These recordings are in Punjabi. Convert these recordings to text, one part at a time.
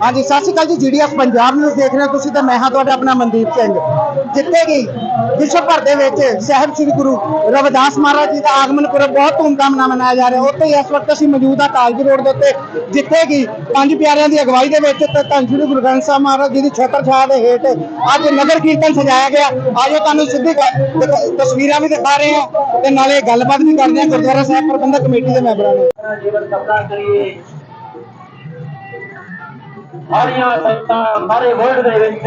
ਹਾਂਜੀ, ਸਤਿ ਸ਼੍ਰੀ ਅਕਾਲ ਜੀ ਜੀਡੀਐਸ ਪੰਜਾਬ ਨਿਊਜ਼ ਦੇਖ ਰਹੇ ਹੋ ਤੁਸੀਂ ਤੇ ਮੈਂ ਹਾਂ ਤੁਹਾਡਾ ਆਪਣਾ ਮਨਦੀਪ ਸਿੰਘ। ਜਿੱਥੇ ਕਿ ਵਿਸ਼ਵ ਭਰ ਦੇ ਵਿੱਚ ਸਾਹਿਬ ਸ੍ਰੀ ਗੁਰੂ ਰਵਿਦਾਸ ਮਹਾਰਾਜ ਜੀ ਦਾ ਆਗਮਨ ਪੁਰਬ ਬਹੁਤ ਧੂਮਧਾਮ ਨਾਲ ਮਨਾਇਆ ਜਾ ਰਿਹਾ। ਉੱਥੇ ਇਸ ਵਕਤ ਅਸੀਂ ਮੌਜੂਦ ਹਾਂ ਕਾਲਜ ਰੋਡ ਦੇ ਉੱਤੇ, ਜਿੱਥੇ ਕਿ ਪੰਜ ਪਿਆਰਿਆਂ ਦੀ ਅਗਵਾਈ ਦੇ ਵਿੱਚ ਤੇ ਧੰਨ ਸ੍ਰੀ ਗੁਰੂ ਗ੍ਰੰਥ ਸਾਹਿਬ ਮਹਾਰਾਜ ਜੀ ਦੀ ਛਤਰ ਛਾਇਆ ਦੇ ਹੇਠ ਅੱਜ ਨਗਰ ਕੀਰਤਨ ਸਜਾਇਆ ਗਿਆ। ਆਜੋ ਤੁਹਾਨੂੰ ਸਿੱਧੀ ਤਸਵੀਰਾਂ ਵੀ ਦਿਖਾ ਰਹੇ ਹਾਂ ਤੇ ਨਾਲੇ ਗੱਲਬਾਤ ਵੀ ਕਰਦੇ ਹਾਂ ਗੁਰਦੁਆਰਾ ਸਾਹਿਬ ਪ੍ਰਬੰਧਕ ਕਮੇਟੀ ਦੇ ਮੈਂਬਰਾਂ ਨੂੰ ਜੀਵਨ ਕਪੜਾ ਕਰੀਏ। ਸਾਰੀਆਂ ਸੰਗਤਾਂ ਸਾਰੇ ਵਰਲਡ ਦੇ ਵਿੱਚ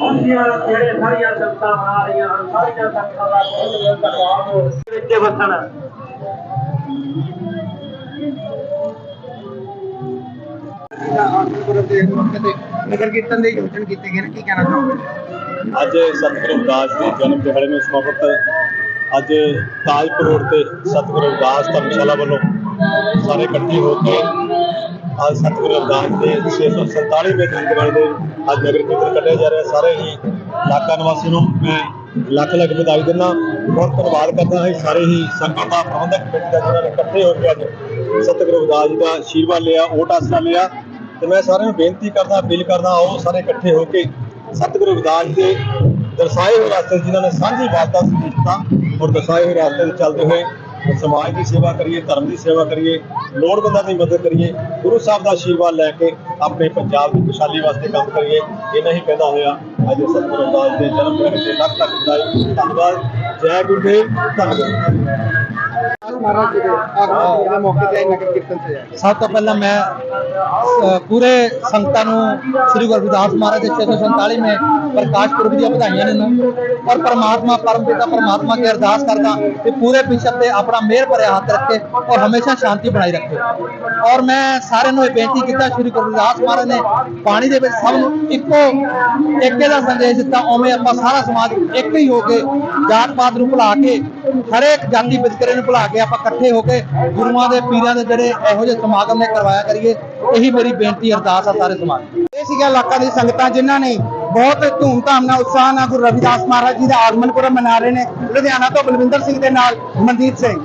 ਹੁੰਦੀਆਂ ਜਿਹੜੇ ਸਾਰੀਆਂ ਸੰਗਤਾਂ ਬਣਾ ਰਹੀਆਂ ਹਨ ਸਾਰੀਆਂ ਸੰਗਤਾਂ ਦਾ ਬਹੁਤ ਧੰਨਵਾਦ ਵਿੱਚ ਵਸਣ। ਨਗਰ ਕੀਰਤਨ ਦੇ ਆਯੋਜਨ ਕੀਤੇ ਗਏ ਨੇ ਕੀ ਕਹਿਣਾ ਚਾਹੋਗੇ? ਅੱਜ ਸਤਿਗੁਰੂ ਰਵਿਦਾਸ ਦੇ ਜਨਮ ਦਿਹਾੜੇ ਨੂੰ ਸਮਰਪਿਤ ਅੱਜ ਤਾਜਪੁਰ ਰੋਡ ਤੇ ਸਤਿਗੁਰੂ ਰਵਿਦਾਸ ਧਰਮਸ਼ਾਲਾ ਵੱਲੋਂ ਸਾਰੇ ਇਕੱਠੇ ਹੋ ਕੇ ਅੱਜ ਸਤਿਗੁਰੂ ਰਵਿਦਾਸ ਦੇ 647ਵੇਂ ਜਨਮ ਦਿਹਾੜੇ ਦੇ ਅੱਜ ਨਗਰ ਕੀਰਤਨ ਕੱਢਿਆ ਜਾ ਰਿਹਾ। ਸਾਰੇ ਹੀ ਇਲਾਕਾ ਨਿਵਾਸੀ ਨੂੰ ਮੈਂ ਲੱਖ ਲੱਖ ਵਧਾਈ ਦਿੰਦਾ। ਬਹੁਤ ਧੰਨਵਾਦ ਕਰਦਾ ਹਾਂ ਸਾਰੇ ਹੀ ਸੰਗਤ ਦਾ, ਪ੍ਰਬੰਧਕ ਕਮੇਟੀ ਦਾ ਜਿਨ੍ਹਾਂ ਨੇ ਇਕੱਠੇ ਹੋ ਕੇ ਅੱਜ ਸਤਿਗੁਰੂ ਰਵਿਦਾਸ ਜੀ ਦਾ ਆਸ਼ੀਰਵਾਦ ਲਿਆ, ਓਟ ਆਸਰਾ ਲਿਆ। ਤੇ ਮੈਂ ਸਾਰਿਆਂ ਨੂੰ ਬੇਨਤੀ ਕਰਦਾ, ਅਪੀਲ ਕਰਦਾ, ਆਓ ਸਾਰੇ ਇਕੱਠੇ ਹੋ ਕੇ ਸਤਿਗੁਰੂ ਰਵਿਦਾਸ ਦੇ ਦਰਸਾਏ ਹੋਏ ਰਸਤੇ 'ਚ ਜਿਨ੍ਹਾਂ ਨੇ ਸਾਂਝੀ ਬਾਤਾਂ ਦਿੱਤਾ ਔਰ ਦਰਸਾਏ ਹੋਏ ਰਸਤੇ 'ਤੇ ਚੱਲਦੇ ਹੋਏ ਸਮਾਜ ਦੀ ਸੇਵਾ ਕਰੀਏ, ਧਰਮ ਦੀ ਸੇਵਾ ਕਰੀਏ, ਲੋੜਵੰਦਾਂ ਦੀ ਮਦਦ ਕਰੀਏ, ਗੁਰੂ ਸਾਹਿਬ ਦਾ ਆਸ਼ੀਰਵਾਦ ਲੈ ਕੇ ਆਪਣੇ ਪੰਜਾਬ ਦੀ ਖੁਸ਼ਹਾਲੀ ਵਾਸਤੇ ਕੰਮ ਕਰੀਏ ਇਹਨਾਂ ਹੀ ਕਹਿੰਦਾ ਹੋਇਆ। ਅੱਜ ਸਤਿਗੁਰੂ ਰਵਿਦਾਸ ਦੇ ਜਨਮ ਦਿਨ ਤੇ ਲੱਖ ਲੱਖ ਵਧਾਈ। ਧੰਨਵਾਦ। ਜੈ ਗੁਰਦੇਵ। ਧੰਨਵਾਦ। ਮਹਾਰਾਜ ਜੀ ਦੇ ਆਗਮਨ ਪੁਰਬ ਦੇ ਮੌਕੇ ਤੇ ਨਗਰ ਕੀਰਤਨ ਸਜਾਇਆ ਗਿਆ ਸਭ ਤੋਂ ਪਹਿਲਾਂ ਮੈਂ ਪੂਰੇ ਸੰਗਤਾਂ ਨੂੰ ਸ੍ਰੀ ਗੁਰੂ ਰਵਿਦਾਸ ਮਹਾਰਾਜ ਦੇ 647ਵੇਂ ਪ੍ਰਕਾਸ਼ ਪੁਰਬ ਦੀਆਂ ਵਧਾਈਆਂ ਨੇ ਔਰ ਪਰਮਾਤਮਾ ਪਰਮਪਿਤਾ ਪਰਮਾਤਮਾ ਕੇ ਅਰਦਾਸ ਕਰਦਾ ਕਿ ਪੂਰੇ ਵਿਸ਼ਵ ਤੇ ਆਪਣਾ ਮਿਹਰ ਭਰਿਆ ਹੱਥ ਰੱਖੇ ਔਰ ਹਮੇਸ਼ਾ ਸ਼ਾਂਤੀ ਬਣਾਈ ਰੱਖੇ। ਔਰ ਮੈਂ ਸਾਰਿਆਂ ਨੂੰ ਇਹ ਬੇਨਤੀ ਕੀਤਾ ਸ੍ਰੀ ਗੁਰੂ ਰਵਿਦਾਸ ਮਹਾਰਾਜ ਨੇ ਪਾਣੀ ਦੇ ਵਿੱਚ ਸਭ ਨੂੰ ਇੱਕੋ ਏਕੇ ਦਾ ਸੰਦੇਸ਼ ਦਿੱਤਾ ਉਵੇਂ ਆਪਾਂ ਸਾਰਾ ਸਮਾਜ ਇੱਕ ਹੀ ਹੋ ਕੇ ਜਾਤ ਪਾਤ ਨੂੰ ਭੁਲਾ ਕੇ ਹਰੇਕ ਜਾਤੀ ਵਿਤਕਰੇ ਨੂੰ ਭੁਲਾ ਕੇ ਆਪਾਂ ਇਕੱਠੇ ਹੋ ਕੇ ਗੁਰੂਆਂ ਦੇ ਪੀਰਾਂ ਦੇ ਜਿਹੜੇ ਇਹੋ ਜਿਹੇ ਸਮਾਗਮ ਨੇ ਕਰਵਾਇਆ ਕਰੀਏ, ਇਹੀ ਮੇਰੀ ਬੇਨਤੀ, ਅਰਦਾਸ ਆ ਸਾਰੇ ਸਮਾਜ ਇਹ ਸੀਗਾ ਇਲਾਕਾ ਦੀ ਸੰਗਤਾਂ ਜਿਨ੍ਹਾਂ ਨੇ ਬਹੁਤ ਧੂਮਧਾਮ ਨਾਲ, ਉਤਸ਼ਾਹ ਨਾਲ ਗੁਰੂ ਰਵਿਦਾਸ ਮਹਾਰਾਜ ਜੀ ਦਾ ਆਗਮਨ ਪੁਰਬ ਮਨਾ ਰਹੇ ਨੇ। ਲੁਧਿਆਣਾ ਤੋਂ ਬਲਵਿੰਦਰ ਸਿੰਘ ਦੇ ਨਾਲ ਮਨਦੀਪ ਸਿੰਘ।